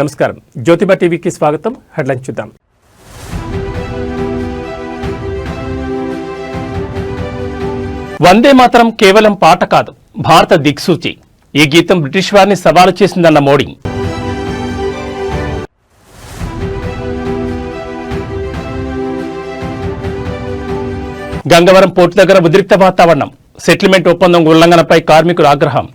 నమస్కారం. జ్యోతిబా టీవీకి స్వాగతం. హెడ్లైన్ చూద్దాం. వందే మాత్రం కేవలం పాట కాదు భారత దిక్సూచి. ఈ గీతం బ్రిటిష్ వారిని సవాలు చేసిందన్న మోడీ. గంగవరం పోర్టు దగ్గర ఉద్రిక్త వాతావరణం. సెటిల్మెంట్ ఒప్పందం ఉల్లంఘనపై కార్మికుల ఆగ్రహం.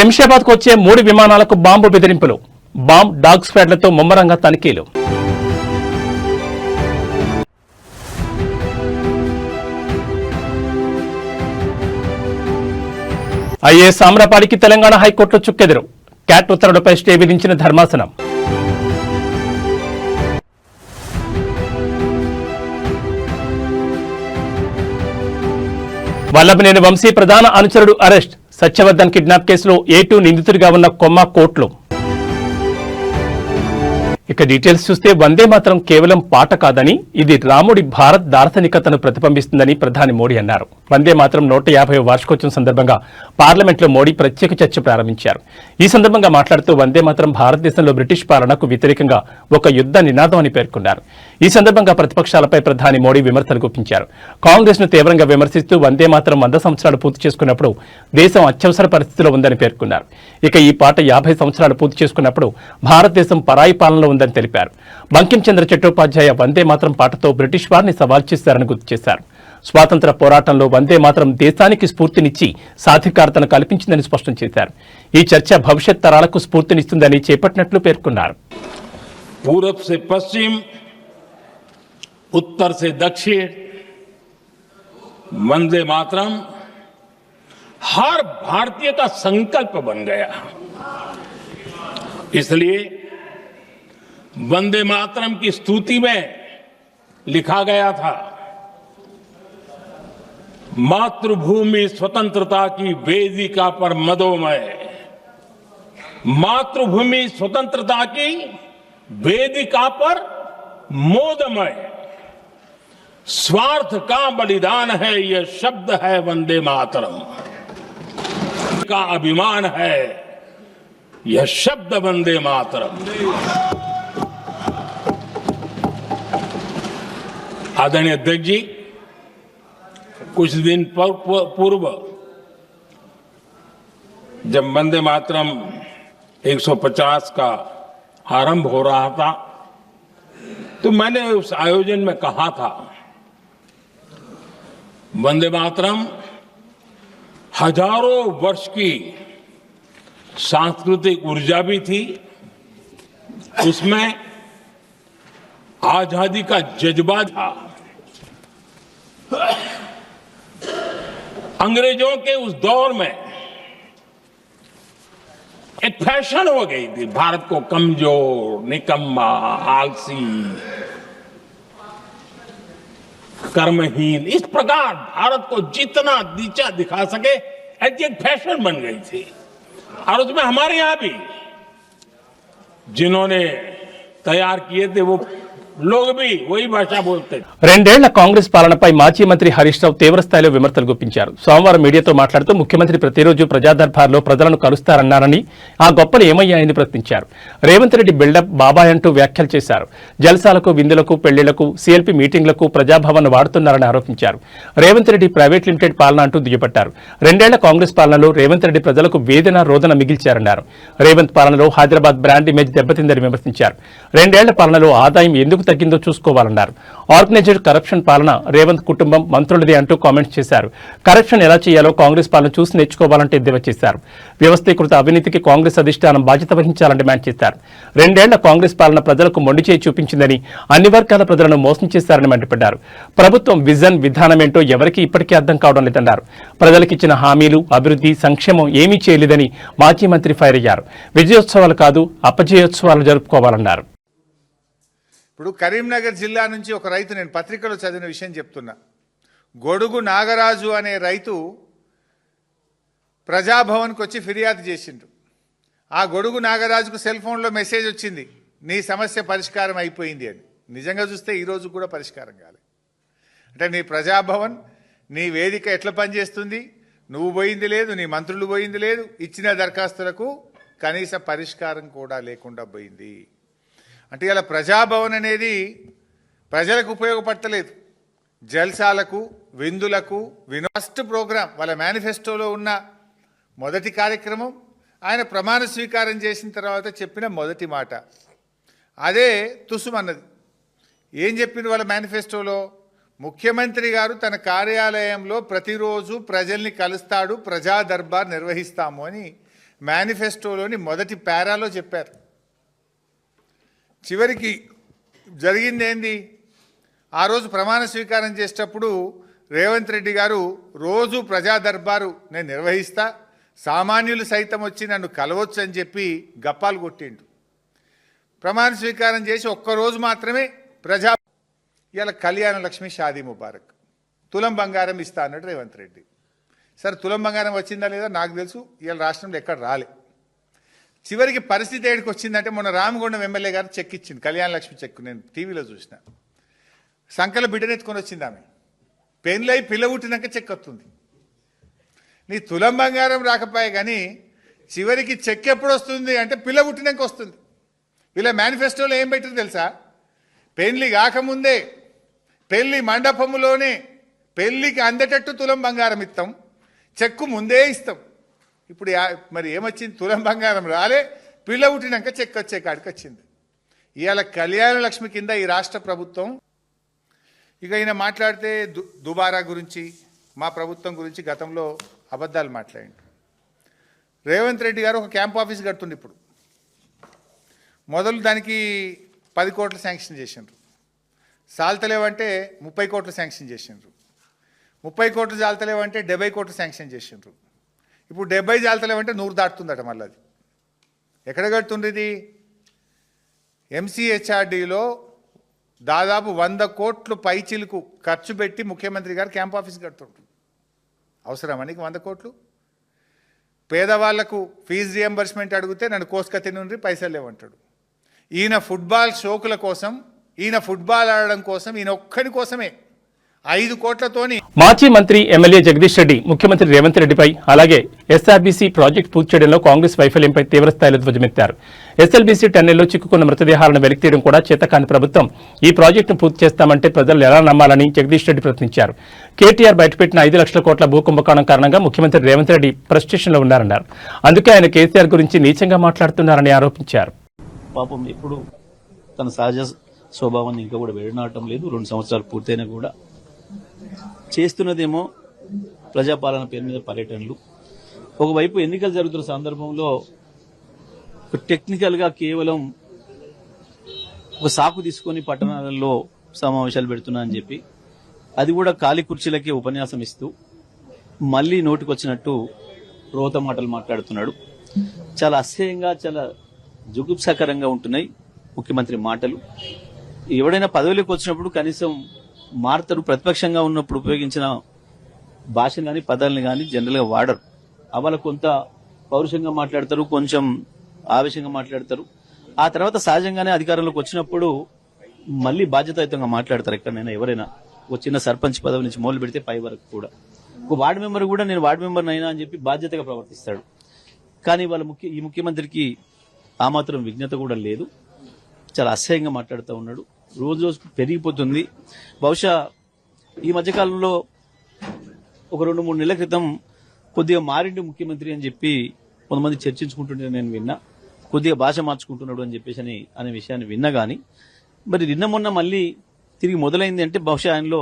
శంషాబాద్కు వచ్చే మూడు విమానాలకు బాంబు బెదిరింపులు. బాంబ్ డాగ్ స్క్వాడ్లతో ముమ్మరంగా తనిఖీలు. ఐఏఎస్ సామ్రపాడికి తెలంగాణ హైకోర్టులో చుక్కెదురు. క్యాట్ ఉత్తర్వులపై స్టే విధించిన ధర్మాసనం. వల్లభనేని వంశీ ప్రధాన అనుచరుడు అరెస్ట్. సత్యవర్ధన్ కిడ్నాప్ కేసులో ఏ టూ నిందితుడిగా ఉన్న కొమ్మ కోర్టులో ఇక డీటెయిల్స్ చూస్తే వందే మాత్రం కేవలం పాట కాదని ఇది రాముడి భారత్ దార్శనికతను ప్రతిబింబిస్తుందని ప్రధాని మోడీ అన్నారు. వందే మాత్రం నూట యాభై వార్షికోత్సవం సందర్భంగా పార్లమెంట్లో మోడీ ప్రత్యేక చర్చ ప్రారంభించారు. ఈ సందర్భంగా మాట్లాడుతూ వందే మాత్రం భారతదేశంలో బ్రిటిష్ పాలనకు వ్యతిరేకంగా ఒక యుద్ధ నినాదం అని పేర్కొన్నారు. ఈ సందర్భంగా ప్రతిపక్షాలపై ప్రధాని మోడీ విమర్శలు గుప్పించారు. కాంగ్రెస్ను తీవ్రంగా విమర్శిస్తూ వందే మాత్రం వంద సంవత్సరాలు పూర్తి చేసుకున్నప్పుడు దేశం అత్యవసర పరిస్థితిలో ఉందని పేర్కొన్నారు. ఇక ఈ పాట యాభై సంవత్సరాలు పూర్తి చేసుకున్నప్పుడు భారతదేశం పరాయి పాలనలో ఉందని తెలిపారు బంకిం చంద్ర చట్టోపాధ్యాయ వందే మాత్రం పాటతో బ్రిటిష్ వారిని సవాల్ చేశారని గుర్తు చేశారు స్వాతంత్ర పోరాటంలో వందే మాత్రం దేశానికి స్ఫూర్తినిచ్చి సాధికారతను కల్పించిందని స్పష్టం చేశారు ఈ చర్చ భవిష్యత్ తరాలకు స్ఫూర్తినిస్తుందని చేపట్టినట్లు పేర్కొన్నారు पूरब से पश्चिम उत्तर से दक्षिण वंदे मातरम हर भारतीय का संकल्प बन गया इसलिए वंदे मातरम की स्तुति में लिखा गया था, मातृभूमि स्वतंत्रता की वेदिका पर मदोमय। मातृभूमि स्वतंत्रता की वेदिका पर मोदमय। स्वार्थ का बलिदान है, यह शब्द है वंदे मातरम। का अभिमान है, यह शब्द वंदे मातरम। आदरणीय अध्यक्ष जी, कुछ दिन पर- पर- पूर्व जब वंदे मातरम 150 का आरंभ हो रहा था तो मैंने उस आयोजन में कहा था, वंदे मातरम, हज़ारों वर्ष की सांस्कृतिक ऊर्जा भी थी, उसमें आज़ादी का जज्बा था। अंग्रेज़ों के उस दौर में एक फ़ैशन हो गई थी। भारत को कमज़ोर, निकम्मा, आलसी, कर्महीन। इस प्रकार भारत को जितना नीचा दिखा सके, ऐसी एक फ़ैशन बन गई थी। और उसमें हमारे यहाँ भी जिन्होंने तैयार किए थे, वो రెండేళ్ళ కాంగ్రెస్ పాలనపై మాజీ మంత్రి హరీష్ రావు తీవ్రస్థాయిలో విమర్శలు గుప్పించారు. సోమవారం మీడియాతో మాట్లాడుతూ ముఖ్యమంత్రి ప్రతిరోజు ప్రజాదర్బార్లో ప్రజలను కలుస్తారన్నారని ఆ గొప్పలు ఏమయ్యాయని ప్రశ్నించారు. రేవంత్ రెడ్డి బిల్డప్ బాబాయ్ అంటూ వ్యాఖ్యలు చేశారు. జల్సాలకు విందులకు పెళ్ళిళ్ళకు సీఎల్పీ మీటింగ్లకు ప్రజాభవన్ వాడుతున్నారని ఆరోపించారు. రేవంత్ రెడ్డి ప్రైవేట్ లిమిటెడ్ పాలన అంటూ దుయ్యబట్టారు. రెండేళ్ళ కాంగ్రెస్ పాలనలో రేవంత్ రెడ్డి ప్రజలకు వేదన రోదన మిగిల్చారన్నారు. రేవంత్ పాలనలో హైదరాబాద్ బ్రాండ్ ఇమేజ్ దెబ్బతిందని విమర్శించారు. రెండేళ్ళ పాలనలో ఆదాయం ఎందుకు తగ్గిందో చూసుకోవాలన్నారు. ఆర్గనైజ్డ్ కరప్షన్ పాలన రేవంత్ కుటుంబం మంత్రులదే అంటూ కామెంట్స్ చేశారు. కరప్షన్ ఎలా చేయాలో కాంగ్రెస్ పాలన చూసి నేర్చుకోవాలంటే ఎద్దేవా చేశారు. వ్యవస్థీకృత అవినీతికి కాంగ్రెస్ అధిష్టానం బాధ్యత వహించాలని డిమాండ్ చేశారు. రెండేళ్ళ కాంగ్రెస్ పాలన ప్రజలకు మొండి చేయి చూపించిందని అన్ని వర్గాల ప్రజలను మోసం చేశారని మండిపడ్డారు. ప్రభుత్వం విజన్ విధానమేంటో ఎవరికీ ఇప్పటికీ అర్థం కావడం లేదన్నారు. ప్రజలకిచ్చిన హామీలు అభివృద్ధి సంక్షేమం ఏమీ చేయలేదని మాజీ మంత్రి ఫైర్ అయ్యారు. విజయోత్సవాలు కాదు అపజయోత్సవాలు జరుపుకోవాలన్నారు. ఇప్పుడు కరీంనగర్ జిల్లా నుంచి ఒక రైతు నేను పత్రికలో చదివిన విషయం చెప్తున్నా. గొడుగు నాగరాజు అనే రైతు ప్రజాభవన్కి వచ్చి ఫిర్యాదు చేసిండు. ఆ గొడుగు నాగరాజుకు సెల్ ఫోన్లో మెసేజ్ వచ్చింది. నీ సమస్య పరిష్కారం అయిపోయింది అని. నిజంగా చూస్తే ఈరోజు కూడా పరిష్కారం కాలేదు అంటే నీ ప్రజాభవన్ నీ వేదిక ఎట్లా పనిచేస్తుంది? నువ్వు పోయింది లేదు నీ మంత్రులు పోయింది లేదు ఇచ్చిన దరఖాస్తులకు కనీస పరిష్కారం కూడా లేకుండా పోయింది. అంటే ఇలా ప్రజాభవన్ అనేది ప్రజలకు ఉపయోగపడతలేదు. జల్సాలకు విందులకు వినోస్ట్ ప్రోగ్రాం వాళ్ళ మేనిఫెస్టోలో ఉన్న మొదటి కార్యక్రమం ఆయన ప్రమాణ స్వీకారం చేసిన తర్వాత చెప్పిన మొదటి మాట. అదే తుసుమన్నది ఏం చెప్పింది వాళ్ళ మేనిఫెస్టోలో? ముఖ్యమంత్రి గారు తన కార్యాలయంలో ప్రతిరోజు ప్రజల్ని కలుస్తాడు ప్రజా దర్బార్ నిర్వహిస్తాము అని మేనిఫెస్టోలోని మొదటి పారాలో చెప్పారు. చివరికి జరిగింది ఏంది ఆ రోజు ప్రమాణ స్వీకారం చేసేటప్పుడు రేవంత్ రెడ్డి గారు రోజు ప్రజా దర్బారు నేను నిర్వహిస్తా సామాన్యులు సైతం వచ్చి నన్ను కలవచ్చు అని చెప్పి గప్పాలు కొట్టిండు ప్రమాణ స్వీకారం చేసి ఒక్కరోజు మాత్రమే ప్రజా ఇలా కళ్యాణ లక్ష్మి షాదీ ముబారక్. తులం బంగారం ఇస్తా అన్నాడు రేవంత్ రెడ్డి. సరే తులం బంగారం వచ్చిందా లేదా నాకు తెలుసు ఇలా రాష్ట్రంలో ఎక్కడ రాలే. చివరికి పరిస్థితి ఏడికి వచ్చిందంటే మొన్న రామగుండం ఎమ్మెల్యే గారు చెక్ ఇచ్చింది కళ్యాణ లక్ష్మి చెక్. నేను టీవీలో చూసిన. సంకల బిడ్డనెత్తుకొని వచ్చింది ఆమె. పెళ్ళై పిల్ల పుట్టినాక చెక్ వస్తుంది. నీ తులం బంగారం రాకపోయే కానీ చివరికి చెక్ ఎప్పుడు వస్తుంది అంటే పిల్ల పుట్టినాక వస్తుంది. వీళ్ళ మేనిఫెస్టోలో ఏం పెట్టింది తెలుసా? పెళ్ళి కాకముందే పెళ్ళి మండపములోనే పెళ్ళికి అందేటట్టు తులం బంగారం ఇస్తాం చెక్కు ముందే ఇస్తాం. ఇప్పుడు యా- మరి ఏమొచ్చింది? తులం బంగారం రాలే. పిల్ల పుట్టినాక చెక్ వచ్చే కాడికి వచ్చింది. ఇవాళ కళ్యాణ లక్ష్మి కింద ఈ రాష్ట్ర ప్రభుత్వం ఇక ఈయన మాట్లాడితే దు దుబారా గురించి మా ప్రభుత్వం గురించి గతంలో అబద్ధాలు మాట్లాడిండు. రేవంత్ రెడ్డి గారు ఒక క్యాంప్ ఆఫీస్ కడుతుండే ఇప్పుడు. మొదలు దానికి పది కోట్లు శాంక్షన్ చేసిండ్రు. సాల్తలేవంటే ముప్పై కోట్లు శాంక్షన్ చేసిండ్రు. ముప్పై కోట్లు చాలతలేవంటే డెబ్బై కోట్లు శాంక్షన్ చేసిండ్రు. ఇప్పుడు డెబ్బై జాలతలేమంటే నూరు దాటుతుందట మళ్ళీ అది. ఎక్కడ కడుతుండ్రు ఇది ఎంసీహెచ్ఆర్డీలో దాదాపు వంద కోట్లు పైచిలకు ఖర్చు పెట్టి ముఖ్యమంత్రి గారు క్యాంప్ ఆఫీస్ కడుతుంటారు అవసరమా నీకు వంద కోట్లు? పేదవాళ్ళకు ఫీజు రియంబర్స్మెంట్ అడిగితే నన్ను కోసుకతి నుండి పైసలు లేవంటాడు. ఈయన ఫుట్బాల్ షోకుల కోసం ఈయన ఫుట్బాల్ ఆడడం కోసం ఈయన ఒక్కడి కోసమే ఐదు కోట్లతోని మాజీ మంత్రి ఎమ్మెల్యే జగదీష్ రెడ్డి ముఖ్యమంత్రి రేవంత్ రెడ్డిపై అలాగే ఎస్ఆర్బీసీ ప్రాజెక్టు పూర్తి చేయడంలో కాంగ్రెస్ వైఫల్యంపై తీవ్రస్థాయిలో ధ్వజమెత్తారు. ఎస్ఎల్బీసీ టన్నెల్లో చిక్కుకున్న మృతదేహాలను వెలికితీయడం కూడా చేతకాని ప్రభుత్వం. ఈ ప్రాజెక్టును పూర్తి చేస్తామంటే ప్రజలు ఎలా నమ్మాలని జగదీష్ రెడ్డి ప్రశ్నించారు కేటీఆర్ బయటపెట్టిన ఐదు లక్షల కోట్ల భూ కుంభకోణం కారణంగా ముఖ్యమంత్రి రేవంత్ రెడ్డి ఫ్రస్ట్రేషన్లో ఉన్నారన్నారు. అందుకే ఆయన కేసీఆర్ గురించి నీచంగా మాట్లాడుతున్నారని ఆరోపించారు. పాపం ఎప్పుడు తన సహజ స్వభావాన్ని ఇంకా కూడా విడనాడటం లేదు. రెండు సంవత్సరాలు పూర్తయినా కూడా చేస్తున్నదేమో ప్రజాపాలన పేరు మీద పర్యటనలు. ఒకవైపు ఎన్నికలు జరుగుతున్న సందర్భంలో టెక్నికల్గా కేవలం ఒక సాకు తీసుకొని పట్టణాలలో సమావేశాలు పెడుతున్నా అని చెప్పి అది కూడా ఖాళీ కుర్చీలకే ఉపన్యాసం ఇస్తూ మళ్ళీ నోటికొచ్చినట్టు రోత మాటలు మాట్లాడుతున్నాడు. చాలా అసహ్యంగా చాలా జుగుప్సాకరంగా ఉంటున్నాయి ముఖ్యమంత్రి మాటలు. ఎవడైనా పదవిలోకి వచ్చినప్పుడు కనీసం మారుతారు ప్రతిపక్షంగా ఉన్నప్పుడు ఉపయోగించిన భాషను కానీ పదాలను కానీ జనరల్గా వాడరు. అవాళ కొంత పౌరుషంగా మాట్లాడతారు కొంచెం ఆవేశంగా మాట్లాడతారు. ఆ తర్వాత సహజంగానే అధికారంలోకి వచ్చినప్పుడు మళ్ళీ బాధ్యతాయుతంగా మాట్లాడతారు ఎక్కడైనా ఎవరైనా. వచ్చిన సర్పంచ్ పదవి నుంచి మొదలు పెడితే పై వరకు కూడా. ఒక వార్డు మెంబర్ కూడా నేను వార్డు మెంబర్ అయినా అని చెప్పి బాధ్యతగా ప్రవర్తిస్తాడు. కానీ వాళ్ళ ముఖ్య ఈ ముఖ్యమంత్రికి ఆ మాత్రం విజ్ఞత కూడా లేదు. చాలా అసహ్యంగా మాట్లాడుతూ ఉన్నాడు. రోజు రోజు పెరిగిపోతుంది. బహుశా ఈ మధ్యకాలంలో ఒక రెండు మూడు నెలల క్రితం కొద్దిగా మారిండు ముఖ్యమంత్రి అని చెప్పి కొంతమంది చర్చించుకుంటుంటే నేను విన్నా. కొద్దిగా భాష మార్చుకుంటున్నాడు అని చెప్పేసి అని అనే విషయాన్ని విన్నా కానీ మరి నిన్న మొన్న మళ్ళీ తిరిగి మొదలైంది అంటే బహుశా ఆయనలో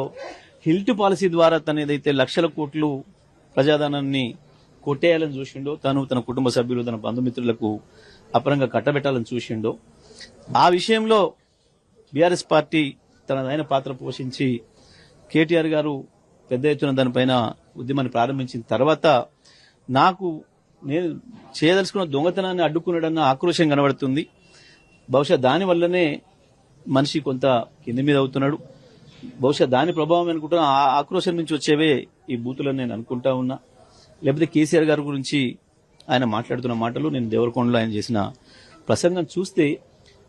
హిల్ట్ పాలసీ ద్వారా తన ఏదైతే లక్షల కోట్లు ప్రజాధనాన్ని కొట్టేయాలని చూసిండో తను తన కుటుంబ సభ్యులు తన బంధుమిత్రులకు అపరంగా కట్టబెట్టాలని చూసిండో ఆ విషయంలో బీఆర్ఎస్ పార్టీ తనదైన పాత్ర పోషించి కేటీఆర్ గారు పెద్ద ఎత్తున దానిపైన ఉద్యమాన్ని ప్రారంభించిన తర్వాత నాకు నేను చేయదలుచుకున్న దొంగతనాన్ని అడ్డుకున్నాడన్న ఆక్రోశం కనబడుతుంది. బహుశా దానివల్లనే మనిషి కొంత కింది మీద అవుతున్నాడు. బహుశా దాని ప్రభావం అనుకుంటున్నా ఆ ఆక్రోశం నుంచి వచ్చేవే ఈ బూతులని నేను అనుకుంటా ఉన్నా. లేకపోతే కేసీఆర్ గారి గురించి ఆయన మాట్లాడుతున్న మాటలు నేను దేవరకొండలో ఆయన చేసిన ప్రసంగం చూస్తే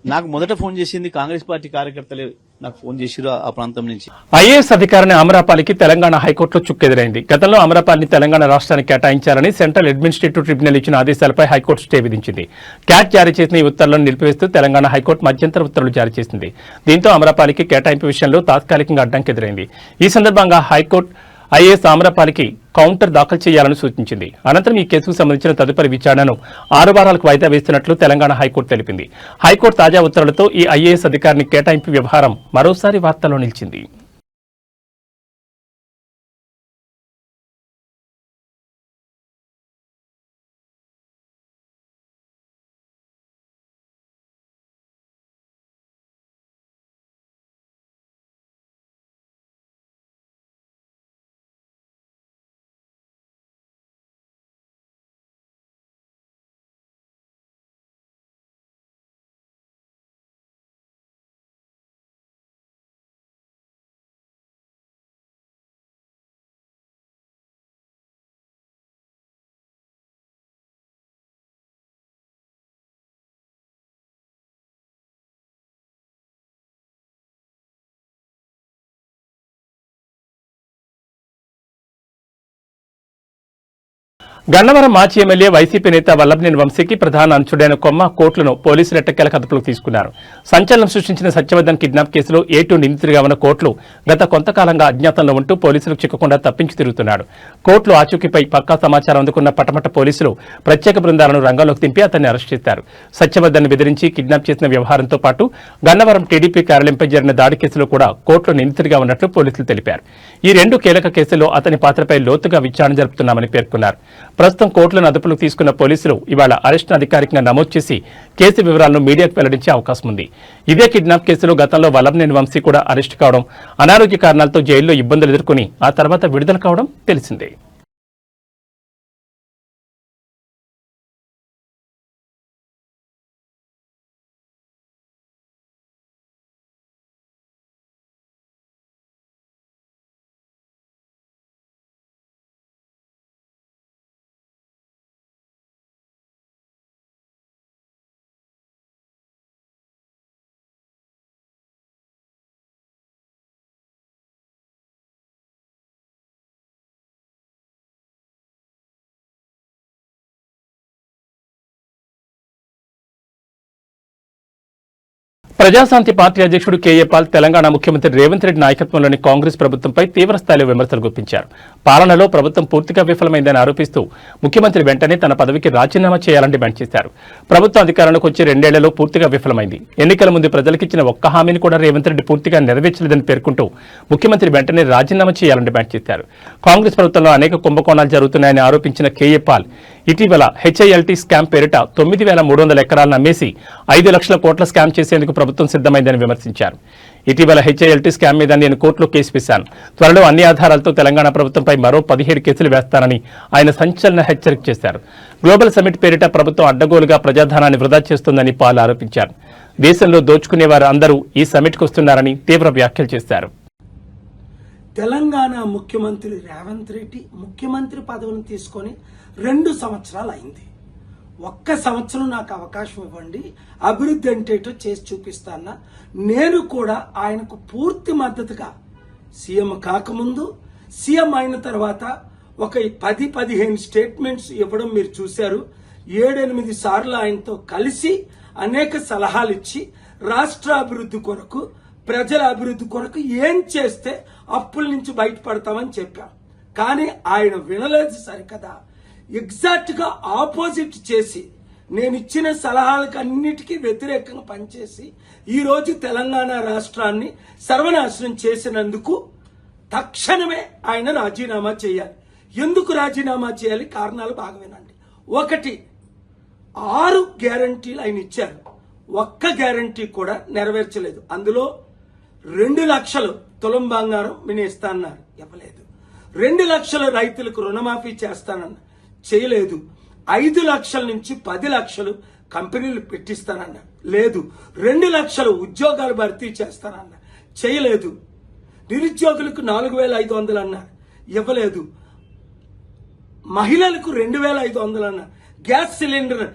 నాకు మొదట ఫోన్ చేసింది కాంగ్రెస్ పార్టీ కార్యకర్తలే నాకు ఫోన్ చేసిరు ఆ ప్రాంతం నుంచి. ఐఏఎస్ అధికారిని అమరాపాలికి తెలంగాణ హైకోర్టులో చుక్కెదురైంది. గతంలో అమరాపాలిని తెలంగాణ రాష్ట్రానికి కేటాయించాలని సెంట్రల్ అడ్మినిస్ట్రేటివ్ ట్రిబ్యునల్ ఇచ్చిన ఆదేశాలపై హైకోర్టు స్టే విధించింది. క్యాట్ జారీ చేసిన ఈ ఉత్తర్వులను నిలిపివేస్తూ తెలంగాణ హైకోర్టు మధ్యంతర ఉత్తర్వులు జారీ చేసింది. దీంతో అమరాపాలికి కేటాయింపు విషయంలో తాత్కాలికంగా అడ్డంకి ఎదురైంది ఈ సందర్భంగా హైకోర్టు ఐఏఎస్ ఆమ్రపాలికి కౌంటర్ దాఖలు చేయాలని సూచించింది. అనంతరం ఈ కేసుకు సంబంధించిన తదుపరి విచారణను ఆరు వారాలకు వాయిదా వేస్తున్నట్లు తెలంగాణ హైకోర్టు తెలిపింది. హైకోర్టు తాజా ఉత్తర్వులతో ఈ ఐఏఎస్ అధికారిని కేటాయింపు వ్యవహారం మరోసారి వార్తల్లో నిలిచింది. గన్నవరం మాజీ ఎమ్మెల్యే వైసీపీ నేత వల్లభనేని వంశీకి ప్రధాన అంచుడైన కొమ్మ కోర్టులను పోలీసులు ఎట్టకేలకు అదుపులోకి తీసుకున్నారు. సంచలనం సృష్టించిన సత్యవర్ధన్ కిడ్నాప్ కేసులో ఏటూ నిందితుడిగా ఉన్న కోట్లు గత కొంతకాలంగా అజ్ఞాతంలో ఉంటూ పోలీసులకు చిక్కకుండా తప్పించి తిరుగుతున్నాడు. కోట్లు ఆచూకీపై పక్కా సమాచారం అందుకున్న పటమట పోలీసులు ప్రత్యేక బృందాలను రంగంలోకి దింపి అతన్ని అరెస్ట్ చేశారు. సత్యవర్ధన్ బెదిరించి కిడ్నాప్ చేసిన వ్యవహారంతో పాటు గన్నవరం టీడీపీ కార్యాలయంపై జరిగిన దాడి కేసులో కూడా కోర్టులో నిందితుడిగా ఉన్నట్లు పోలీసులు తెలిపారు. ఈ రెండు కీలక కేసుల్లో అతని పాత్రపై లోతుగా విచారణ జరుపుతున్నామని పేర్కొన్నారు. ప్రస్తుతం కోర్టులను అదుపులోకి తీసుకున్న పోలీసులు ఇవాళ అరెస్టును అధికారికంగా నమోదు చేసి కేసు వివరాలను మీడియాకు వెల్లడించే అవకాశం ఉంది. ఇదే కిడ్నాప్ కేసులో గతంలో వల్లభనేని వంశీ కూడా అరెస్ట్ కావడం అనారోగ్య కారణాలతో జైల్లో ఇబ్బందులు ఎదుర్కొని ఆ తర్వాత విడుదల కావడం తెలిసిందే. ప్రజాశాంతి పార్టీ అధ్యక్షుడు కేఏ పాల్ తెలంగాణ ముఖ్యమంత్రి రేవంత్ రెడ్డి నాయకత్వంలోని కాంగ్రెస్ ప్రభుత్వంపై తీవ్ర స్థాయిలో విమర్శలు గుప్పించారు. పాలనలో ప్రభుత్వం పూర్తిగా విఫలమైందని ఆరోపిస్తూ ముఖ్యమంత్రి వెంటనే తన పదవికి రాజీనామా చేయాలని డిమాండ్ చేశారు. ప్రభుత్వం అధికారంలోకి వచ్చి రెండేళ్ళలో పూర్తిగా విఫలమైంది. ఎన్నికల ముందు ప్రజలకిచ్చిన ఒక్క హామీని కూడా రేవంత్ రెడ్డి పూర్తిగా నెరవేర్చలేదని పేర్కొంటూ ముఖ్యమంత్రి వెంటనే రాజీనామా చేయాలని డిమాండ్ చేశారు. కాంగ్రెస్ ప్రభుత్వంలో అనేక కుంభకోణాలు జరుగుతున్నాయని ఆరోపించిన కేఏ పాల్ ఇటీవల హెచ్ఐఎల్టీ స్కామ్ పేరిట తొమ్మిది వేల మూడు వందల ఎకరాలను అమ్మేసి ఐదు లక్షల కోట్ల స్కామ్ చేసేందుకు ప్రభుత్వం సిద్ధమైందని విమర్శించారు. ఇటీవల హెచ్ఐఎల్టీ స్కామ్ మీద నేను కోర్టులో కేసు వేశాను. త్వరలో అన్ని ఆధారాలతో తెలంగాణ ప్రభుత్వంపై మరో పదిహేడు కేసులు వేస్తానని ఆయన సంచలన హెచ్చరిక చేశారు. గ్లోబల్ సమిట్ పేరిట ప్రభుత్వం అడ్డగోలుగా ప్రజాధనాన్ని వృధా చేస్తుందని పాల్ ఆరోపించారు. దేశంలో దోచుకునేవారు అందరూ ఈ సమిట్కు వస్తున్నారని తీవ్ర వ్యాఖ్యలు చేశారు. తెలంగాణ ముఖ్యమంత్రి రేవంత్ రెడ్డి ముఖ్యమంత్రి పదవిని తీసుకొని రెండు సంవత్సరాలు అయింది. ఒక్క సంవత్సరం నాకు అవకాశం ఇవ్వండి అభివృద్ధి అంటే చేసి చూపిస్తాన. నేను కూడా ఆయనకు పూర్తి మద్దతుగా సీఎం కాకముందు సీఎం అయిన తర్వాత ఒక పది పదిహేను స్టేట్మెంట్స్ ఇవ్వడం మీరు చూశారు. ఏడెనిమిది సార్లు ఆయనతో కలిసి అనేక సలహాలు ఇచ్చి రాష్ట్ర అభివృద్ధి కొరకు ప్రజల అభివృద్ధి కొరకు ఏం చేస్తే అప్పుల నుంచి బయటపడతామని చెప్పాం. కానీ ఆయన వినలేదు సరికదా. ఎగ్జాక్ట్గా ఆపోజిట్ చేసి నేను ఇచ్చిన సలహాలకు అన్నిటికీ వ్యతిరేకంగా పనిచేసి ఈరోజు తెలంగాణ రాష్ట్రాన్ని సర్వనాశనం చేసినందుకు తక్షణమే ఆయన రాజీనామా చేయాలి. ఎందుకు రాజీనామా చేయాలి? కారణాలు బాగా వినండి ఒకటి ఆరు గ్యారంటీలు ఆయన ఇచ్చారు. ఒక్క గ్యారంటీ కూడా నెరవేర్చలేదు. అందులో రెండు లక్షలు తులం బంగారం నేను ఇస్తానన్నారు. ఇవ్వలేదు. రెండు లక్షల రైతులకు రుణమాఫీ చేస్తానన్న చేయలేదు. ఐదు లక్షల నుంచి పది లక్షలు కంపెనీలు పెట్టిస్తానన్న లేదు. రెండు లక్షలు ఉద్యోగాలు భర్తీ చేస్తానన్న చేయలేదు. నిరుద్యోగులకు నాలుగు వేల ఐదు వందలు అన్నారు. ఇవ్వలేదు. మహిళలకు రెండు వేల ఐదు వందలు అన్నారు. Gas cylinder